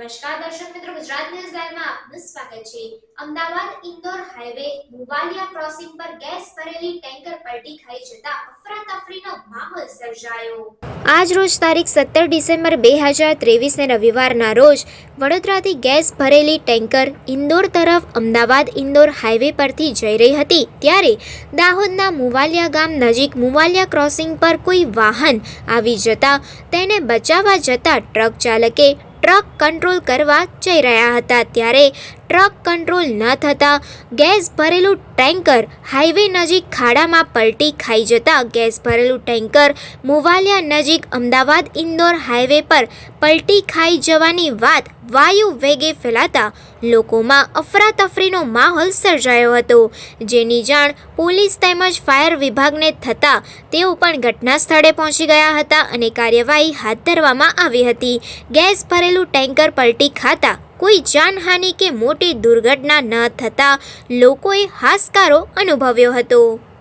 નમસ્કાર દર્શક મિત્રો, ગુજરાત ન્યૂઝ લાઈવમાં આપનું સ્વાગત છે. અમદાવાદ ઇન્દોર હાઈવે મુવાલિયા ક્રોસિંગ પર ગેસ ભરેલી ટેન્કર પલટી ખાઈ જતા અફરાતફરીનો માહોલ સર્જાયો. આજ રોજ તારીખ સત્તર ડિસેમ્બર બે હજાર ત્રેવીસને રવિવારના રોજ વડોદરાથી ગેસ ભરેલી ટેન્કર ઇન્દોર તરફ અમદાવાદ ઇન્દોર હાઈવે પરથી જઈ રહી હતી. ત્યારે દાહોદના મુવાલિયા ગામ નજીક મુવાલિયા ક્રોસિંગ પર કોઈ વાહન આવી જતા તેને બચાવવા જતા ટ્રક ચાલકે ટ્રક કંટ્રોલ કરવા જઈ રહ્યા હતા ત્યારે ટ્રક કંટ્રોલ ન થતાં ગેસ ભરેલું ટેન્કર હાઈવે નજીક ખાડામાં પલટી ખાઈ જતાં ગેસ ભરેલું ટેન્કર મુવાલિયા નજીક અમદાવાદ ઇન્દોર હાઈવે પર પલટી ખાઈ જવાની વાત વાયુ વેગે ફેલાતા લોકોમાં અફરાતફરીનો માહોલ સર્જાયો હતો. જેની જાણ પોલીસ તેમજ ફાયર વિભાગને થતાં તેઓ પણ ઘટના સ્થળે પહોંચી ગયા હતા અને કાર્યવાહી હાથ ધરવામાં આવી હતી. ગેસ ભરેલું ટેન્કર પલટી ખાતા કોઈ જાનહાનિ કે મોટી દુર્ઘટના ન થતાં લોકોએ હાશકારો અનુભવ્યો હતો.